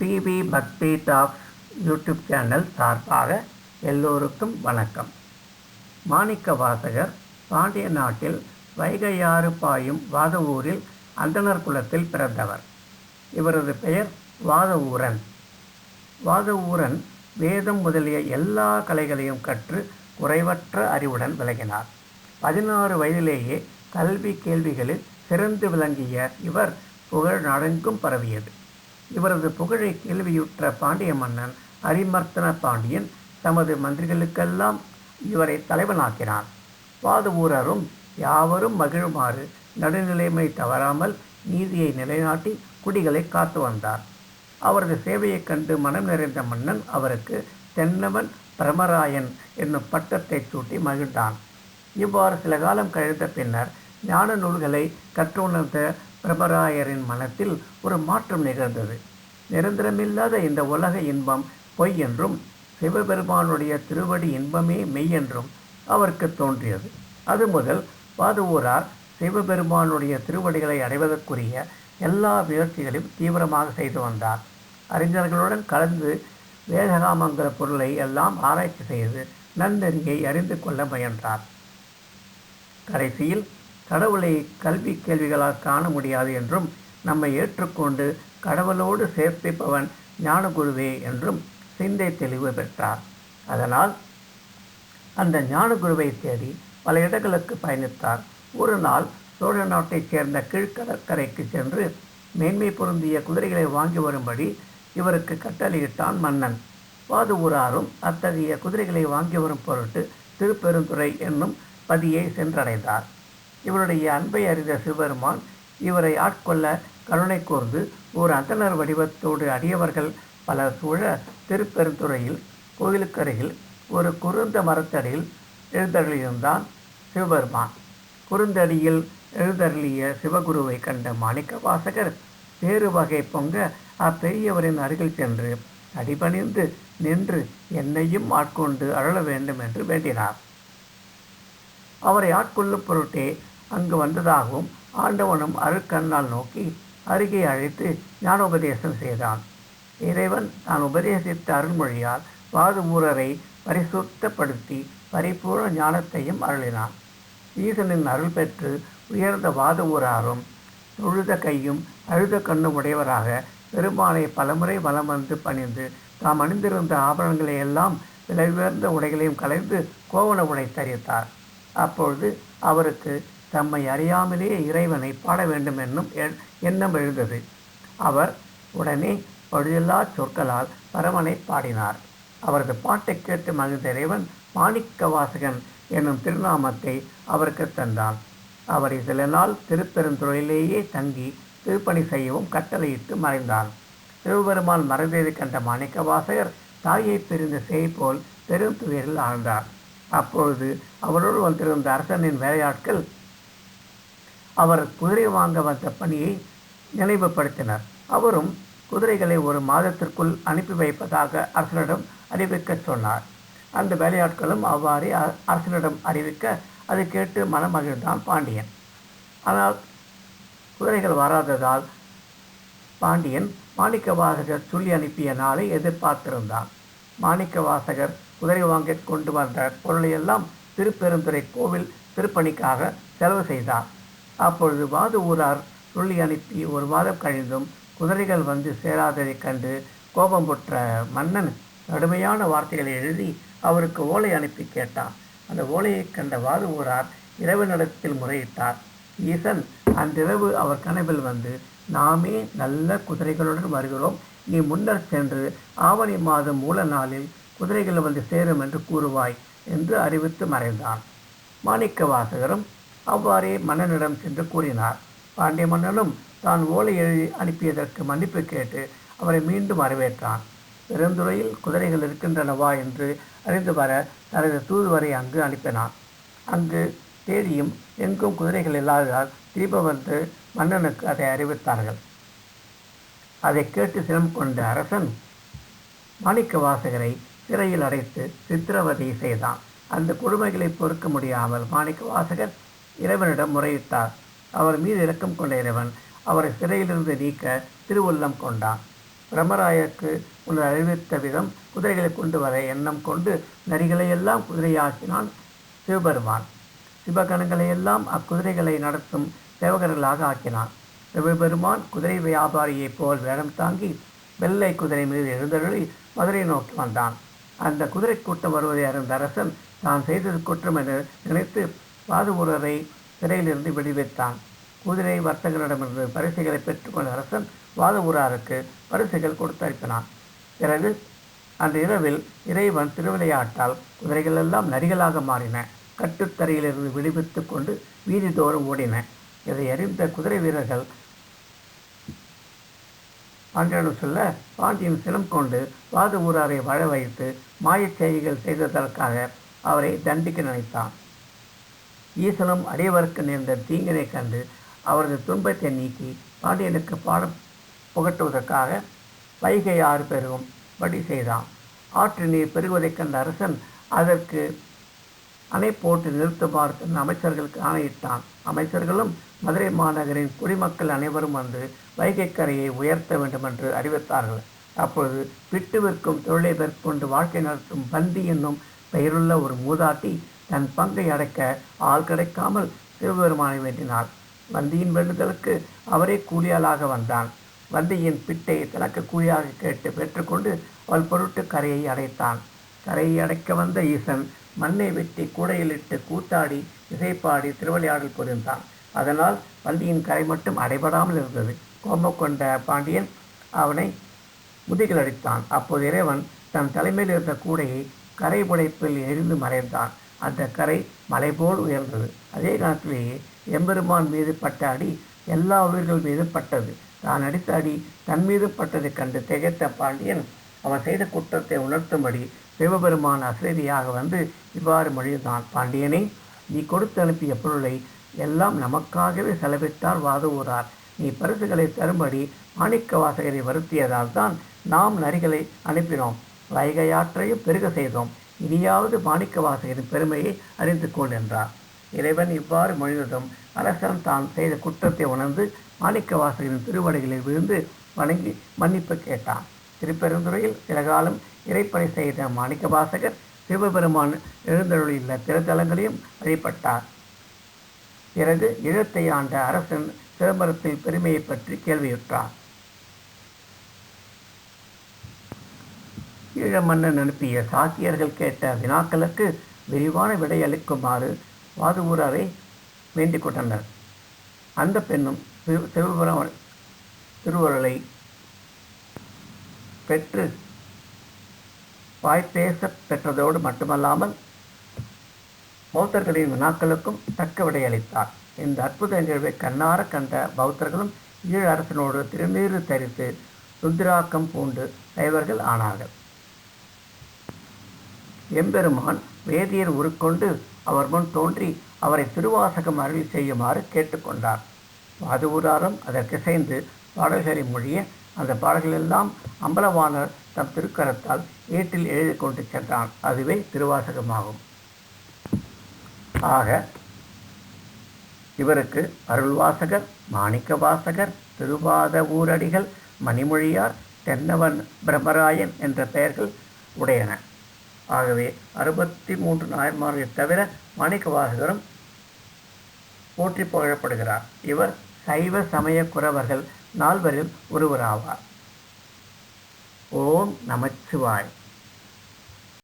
TV பக்தி tax YouTube channel சார்பாக எல்லோருக்கும் வணக்கம். மாணிக்க வாசகர் பாண்டிய நாட்டில் வைகையாறு பாயும் வாதவூரில் அந்தணர் குலத்தில் பிறந்தவர். இவரது பெயர் வாதவூரன். வாதவூரன் வேதம் முதலிய எல்லா கலைகளையும் கற்று குறைவற்ற அறிவுடன் விளங்கினார். பதினாறு வயதிலேயே கல்வி கேள்விகளில் சிறந்து விளங்கிய இவர் புகழ் நடங்கும் பரவியது. இவரது புகழை கேள்வியுற்ற பாண்டிய மன்னன் அரிமர்த்தன பாண்டியன் தமது மந்திரிகளுக்கெல்லாம் இவரை தலைவனாக்கினார். பாதுவூரரும் யாவரும் மகிழுமாறு நடுநிலைமை தவறாமல் நீதியை நிலைநாட்டி குடிகளை காத்து வந்தார். அவரது சேவையைக் கண்டு மனம் நிறைந்த மன்னன் அவருக்கு தென்னவன் பிரமராயன் என்னும் பட்டத்தை சூட்டி மகிழ்ந்தான். இவ்வாறு சில காலம் கழித்த பின்னர் ஞான நூல்களை கற்றுணர்ந்த பிரபராயரின் மனத்தில் ஒரு மாற்றம் நிகழ்ந்தது. நிரந்தரமில்லாத இந்த உலக இன்பம் பொய் என்றும் சிவபெருமானுடைய திருவடி இன்பமே மெய் என்றும் அவருக்கு தோன்றியது. அது முதல் பாதுவூரார் சிவபெருமானுடைய திருவடிகளை அடைவதற்குரிய எல்லா முயற்சிகளையும் தீவிரமாக செய்து வந்தார். அறிஞர்களுடன் கலந்து வேதகாமங்கிற பொருளை எல்லாம் ஆராய்ச்சி செய்து நன்னெறியை அறிந்து கொள்ள முயன்றார். கடைசியில் கடவுளை கல்வி கேள்விகளால் காண முடியாது என்றும் நம்மை ஏற்றுக்கொண்டு கடவுளோடு சேர்த்திப்பவன் ஞானகுருவே என்றும் சிந்தை தெளிவு பெற்றார். அதனால் அந்த ஞானகுருவை தேடி பல இடங்களுக்கு பயணித்தார். ஒரு நாள் சோழ நாட்டைச் சேர்ந்த கீழ்கடற்கரைக்கு சென்று மேன்மை பொருந்திய குதிரைகளை வாங்கி வரும்படி இவருக்கு கட்டளையிட்டான் மன்னன். பாதுவூராரும் அத்தகைய குதிரைகளை வாங்கி வரும் பொருட்டு திருப்பெருந்துறை என்னும் பதியை சென்றடைந்தார். இவருடைய அன்பை அறிந்த சிவபெருமான் இவரை ஆட்கொள்ள கருணை கூர்ந்து ஒரு அந்தனர் வடிவத்தோடு அடியவர்கள் பல சூழ திருப்பெருந்துறையில் கோயிலுக்கருகில் ஒரு குருந்த மரத்தடியில் எழுந்தருளியிருந்தான் சிவபெருமான். குறுந்தடியில் எழுந்தருளிய சிவகுருவை கண்ட மாணிக்க வாசகர் வேறு வகை பொங்க அப்பெரியவரின் அருகில் சென்று அடிபணிந்து நின்று என்னையும் ஆட்கொண்டு அழல வேண்டும் என்று வேண்டினார். அவரை ஆட்கொள்ளும் பொருட்டே அங்கு வந்ததாகவும் ஆண்டவனும் அருக்கண்ணால் நோக்கி அருகே அழைத்து ஞானோபதேசம் செய்தான். இறைவன் தான் உபதேசித்த அருள்மொழியால் வாதுமூரரை பரிசுத்தப்படுத்தி பரிபூர்ண ஞானத்தையும் அருளினான். ஈசனின் அருள் பெற்று உயர்ந்த வாதவூராரும் தொழுத கையும் அழுத கண்ணும் உடையவராக பெருமானை பலமுறை வலம் வந்து பணிந்து தாம் அணிந்திருந்த ஆபரணங்களை எல்லாம் விலை உயர்ந்த உடைகளையும் கலைந்து கோவண உடை தரித்தார். அப்பொழுது அவருக்கு தம்மை அறியாமலேயே இறைவனை பாட வேண்டும் என்னும் எண்ணம் எழுந்தது. அவர் உடனே பழுதில்லா சொற்களால் பரமனை பாடினார். அவரது பாட்டை கேட்டு மகிழ்ந்த இறைவன் மாணிக்க வாசகன் என்னும் திருநாமத்தை அவருக்கு தந்தான். அவர் சில நாள் திருப்பெருந்துறையிலேயே தங்கி திருப்பணி செய்யவும் கட்டளையிட்டு மறைந்தான். சிவபெருமான் மறைந்ததை கண்ட மாணிக்க வாசகர் தாயை பிரிந்த செய் போல் பெருந்துயரில் ஆழ்ந்தார். அப்பொழுது அவரோடு வந்திருந்த அரசனின் வேலையாட்கள் அவர் குதிரை வாங்க வந்த பணியை நினைவுபடுத்தினர். அவரும் குதிரைகளை ஒரு மாதத்திற்குள் அனுப்பி வைப்பதாக அரசனிடம் அறிவிக்க சொன்னார். அந்த வேலையாட்களும் அவ்வாறே அரசனிடம் அறிவிக்க அதை கேட்டு மனமகிழ்ந்தான் பாண்டியன். ஆனால் குதிரைகள் வராததால் பாண்டியன் மாணிக்கவாசகர் சொல்லி அனுப்பிய நாளை எதிர்பார்த்திருந்தான். மாணிக்கவாசகர் குதிரை வாங்கி கொண்டு வந்த பொருளையெல்லாம் திருப்பெருந்துறை கோவில் திருப்பணிக்காக செலவு செய்தார். அப்பொழுது வாது ஊரார் சொல்லி அனுப்பி ஒரு மாதம் கழிந்தும் குதிரைகள் வந்து சேராததைக் கண்டு கோபமுற்ற மன்னன் கடுமையான வார்த்தைகளை எழுதி அவருக்கு ஓலை அனுப்பி கேட்டான். அந்த ஓலையைக் கண்ட வாது ஊரார் இரவு நடத்தில் முறையிட்டார். ஈசன் அன்றிரவு அவர் கனவில் வந்து நாமே நல்ல குதிரைகளுடன் வருகிறோம். நீ முன்னர் சென்று ஆவணி மாதம் மூல நாளில் குதிரைகள் வந்து சேரும் என்று கூறுவாய் என்று அறிவித்து மறைந்தான். மாணிக்க வாசகரும் அவ்வாறே மன்னனிடம் சென்று கூறினார். பாண்டிய மன்னனும் தான் ஓலை எழுதி அனுப்பியதற்கு மன்னிப்பு கேட்டு அவரை மீண்டும் வரவேற்றான். பெருந்துறையில் குதிரைகள் இருக்கின்றனவா என்று அறிந்து வர தனது தூதுவரை அங்கு அனுப்பினான். அங்கு தேடியும் எங்கும் குதிரைகள் இல்லாததால் திரும்ப வந்து மன்னனுக்கு அதை அறிவித்தார்கள். அதை கேட்டு சினம் கொண்ட அரசன் மாணிக்க வாசகரை சிறையில் அடைத்து சித்திரவதை செய்தான். அந்த கொடுமைகளை பொறுக்க முடியாமல் மாணிக்க வாசகர் இறைவனிடம் முறையிட்டார். அவர் மீது இரக்கம் கொண்ட இறைவன் அவரை சிறையிலிருந்து நீக்க திருவுள்ளம் கொண்டான். பிரம்மராயருக்கு உன்னை அறிவித்த விதம் குதிரைகளை கொண்டு வர எண்ணம் கொண்டு நரிகளையெல்லாம் குதிரையாக்கினான் சிவபெருமான். சிவகணங்களையெல்லாம் அக்குதிரைகளை நடத்தும் சேவகர்களாக ஆக்கினான். சிவபெருமான் குதிரை வியாபாரியைப் போல் வேடம் தாங்கி வெள்ளை குதிரை மீது எழுந்தருளி மதுரை நோக்கி வந்தான். அந்த குதிரை கூட்டம் வருவதை அறிந்த அரசன் தான் செய்தது குற்றம் என நினைத்து பாதுபூரரை சிறையிலிருந்து விடுவித்தான். குதிரை வர்த்தகரிடமிருந்து பரிசுகளை பெற்றுக்கொண்ட அரசன் வாதவூராருக்கு பரிசுகள் கொடுத்தனுப்பினான் பிறகு அந்த இரவில் இறைவன் திருவிளையாட்டால் குதிரைகள் எல்லாம் நரிகளாக மாறின. கட்டுத்தரையிலிருந்து விடுவித்து கொண்டு வீதி தோறும் ஓடின. இதை அறிந்த குதிரை வீரர்கள் பாண்டியனும் சொல்ல பாண்டியன் சினம் கொண்டு வாது ஊராரை வாழ வைத்து மாயச் செய்திகள் செய்ததற்காக அவரை தண்டிக்க நினைத்தான். ஈசனும் அடியவருக்கு நேர்ந்த தீங்கினை கண்டு அவரது துன்பத்தை நீக்கி பாண்டியனுக்கு பாடம் புகட்டுவதற்காக வைகை ஆறு பெருகும் படி செய்தான். ஆற்று நீர் பெருகுவதைக் கண்ட அரசன் அதற்கு அணை போட்டு நிறுத்துமாறு தன் அமைச்சர்களுக்கு ஆணையிட்டான். அமைச்சர்களும் மதுரை மாநகரின் குடிமக்கள் அனைவரும் வந்து வைகை கரையை உயர்த்த வேண்டும் என்று அறிவித்தார்கள். அப்பொழுது விட்டு விற்கும் தொழிலை மேற்கொண்டு வாழ்க்கை நடத்தும் பந்தி என்னும் பெயருள்ள ஒரு மூதாட்டி தன் பங்கை அடைக்க ஆள் கிடைக்காமல் சிவபெருமானை வேண்டினாள் வந்தியின் வேண்டுதலுக்கு அவரே கூலியாளாக வந்தான். வந்தியின் பிட்டை தனக்கு கூலியாக கேட்டு பெற்றுக்கொண்டு அவள் பொருட்டு கரையை அடைத்தான். கரையை அடைக்க வந்த ஈசன் மண்ணை வெட்டி கூடையிலிட்டு கூத்தாடி இசைப்பாடி திருவிளையாடல் புரிந்தான். அதனால் வந்தியின் கரை மட்டும் அடைபடாமல் இருந்தது. கோபம் கொண்ட பாண்டியன் அவனை முதுகில் அடித்தான். அப்போது இறைவன் தன் தலைமையில் இருந்த கூடையை கரை புடைப்பில் எரிந்து மறைந்தான். அந்த கரை மலை போல் உயர்ந்தது. அதே காலத்திலேயே எம்பெருமான் மீது பட்ட அடி எல்லா உயிர்கள் மீதும் பட்டது. தான் அடித்த அடி தன் மீது பட்டதை கண்டு திகைத்த பாண்டியன் அவன் செய்த குற்றத்தை உணர்த்தும்படி சிவபெருமான் அசதியாக வந்து இவ்வாறு மொழிந்தான் பாண்டியனை நீ கொடுத்து அனுப்பிய பொருளை எல்லாம் நமக்காகவே செலவித்தார் வாதவூரார் நீ பரிசுகளை தரும்படி மாணிக்க வாசகரை வருத்தியதால் தான் நாம் நரிகளை அனுப்பினோம். வைகையாற்றையும் பெருக செய்தோம். இனியாவது மாணிக்கவாசகரின் பெருமையை அறிந்து கொண்டிருந்தார் என்றார். இறைவன் இவ்வாறு மொழிந்ததும் அரசன் தான் செய்த குற்றத்தை உணர்ந்து மாணிக்கவாசகரின் திருவடிகளில் விழுந்து வணங்கி மன்னிப்பு கேட்டான். திருப்பெருந்துறையில் சில காலம் இறைப்பணி செய்த மாணிக்கவாசகர் சிவபெருமான் எழுந்தருளியுள்ள திருத்தலங்களையும் வழிபட்டார். பிறகு இழத்தை ஆண்ட அரசன் சிதம்பரத்தின் பெருமையை பற்றி கேள்வியுற்றார். ஈழ மன்னன் அனுப்பிய சாத்தியர்கள் கேட்ட வினாக்களுக்கு விரிவான விடையளிக்குமாறு வாதுவூரரை வேண்டிக் கொண்டனர். அந்த பெண்ணும் திருவரம் சிவபுரம் திருவருளை பெற்று வாய்ப்பேச பெற்றதோடு மட்டுமல்லாமல் பௌத்தர்களின் வினாக்களுக்கும் தக்க விடையளித்தார். இந்த அற்புத நிகழ்வை கண்ணார கண்ட பௌத்தர்களும் ஈழ அரசனோடு திருநீறு தரித்து ருத்ராக்கம் பூண்டு தலைவர்கள் ஆனார்கள். எம்பெருமான் வேதியர் உருக்கொண்டு அவர் முன் தோன்றி அவரை திருவாசகம் அருள் செய்யுமாறு கேட்டுக்கொண்டார். வாதுவூராரும் அதற்கிசைந்து பாடல்களை மொழிய அந்த பாடல்களெல்லாம் அம்பலவாணர் தம் திருக்கரத்தால் ஏட்டில் எழுதி கொண்டு சென்றான் அதுவே திருவாசகமாகும். ஆக இவருக்கு அருள்வாசகர் மாணிக்க வாசகர் திருவாத ஊரடிகள் மணிமொழியார் தென்னவன் பிரம்மராயன் என்ற பெயர்கள் உடையன. ஆகவே அறுபத்தி மூன்று நாயன்மார்களை தவிர மாணிக்க வாசகரும் போற்றி புகழப்படுகிறார். இவர் சைவ சமய குறவர்கள். நால்வரில் ஒருவராவார். ஓம் நமச்சிவாய்.